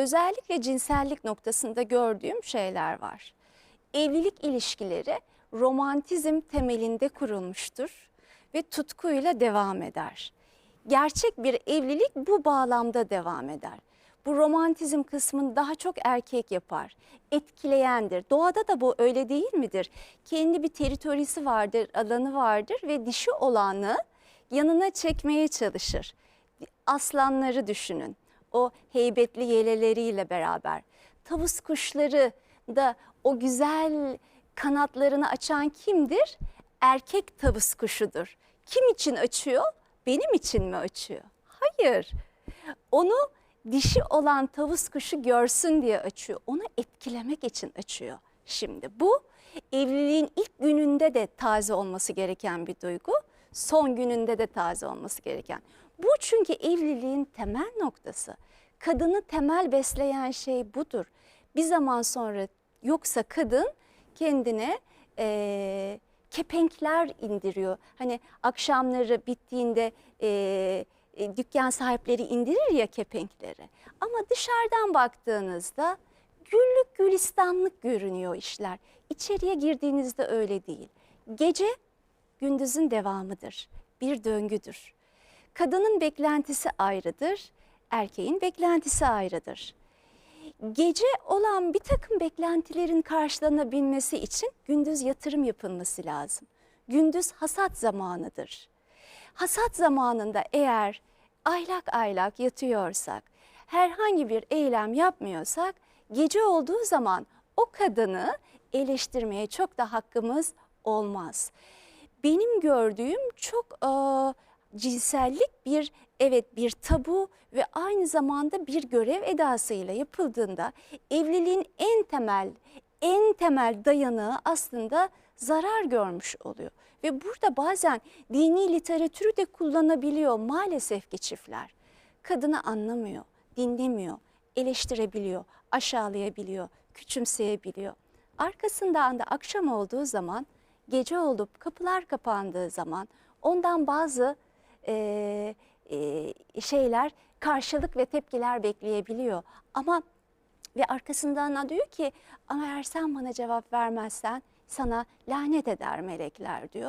özellikle cinsellik noktasında gördüğüm şeyler var. Evlilik ilişkileri romantizm temelinde kurulmuştur ve tutkuyla devam eder. Gerçek bir evlilik bu bağlamda devam eder. Bu romantizm kısmını daha çok erkek yapar. Etkileyendir. Doğada da bu öyle değil midir? Kendi bir teritorisi vardır, alanı vardır ve dişi olanı yanına çekmeye çalışır. Aslanları düşünün. O heybetli yeleleriyle beraber. Tavus kuşları da o güzel kanatlarını açan kimdir? Erkek tavus kuşudur. Kim için açıyor? Benim için mi açıyor? Hayır. Onu dişi olan tavus kuşu görsün diye açıyor. Onu etkilemek için açıyor. Şimdi bu evliliğin ilk gününde de taze olması gereken bir duygu. Son gününde de taze olması gereken. Bu çünkü evliliğin temel noktası. Kadını temel besleyen şey budur. Bir zaman sonra yoksa kadın kendine eee, kepenkler indiriyor. Hani akşamları bittiğinde e, dükkan sahipleri indirir ya kepenkleri. Ama dışarıdan baktığınızda güllük gülistanlık görünüyor işler. İçeriye girdiğinizde öyle değil. Gece gündüzün devamıdır. Bir döngüdür. Kadının beklentisi ayrıdır, erkeğin beklentisi ayrıdır. Gece olan bir takım beklentilerin karşılanabilmesi için gündüz yatırım yapılması lazım. Gündüz hasat zamanıdır. Hasat zamanında eğer aylak aylak yatıyorsak, herhangi bir eylem yapmıyorsak, gece olduğu zaman o kadını eleştirmeye çok da hakkımız olmaz. Benim gördüğüm çok e, cinsellik bir evet bir tabu ve aynı zamanda bir görev edasıyla yapıldığında evliliğin en temel en temel dayanığı aslında zarar görmüş oluyor. Ve burada bazen dini literatürü de kullanabiliyor maalesef ki çiftler. Kadını anlamıyor, dinlemiyor, eleştirebiliyor, aşağılayabiliyor, küçümseyebiliyor. Arkasından da akşam olduğu zaman, gece olup kapılar kapandığı zaman ondan bazı e, e, şeyler, karşılık ve tepkiler bekleyebiliyor. Ama ve arkasından da diyor ki ama eğer sen bana cevap vermezsen sana lanet eder melekler diyor.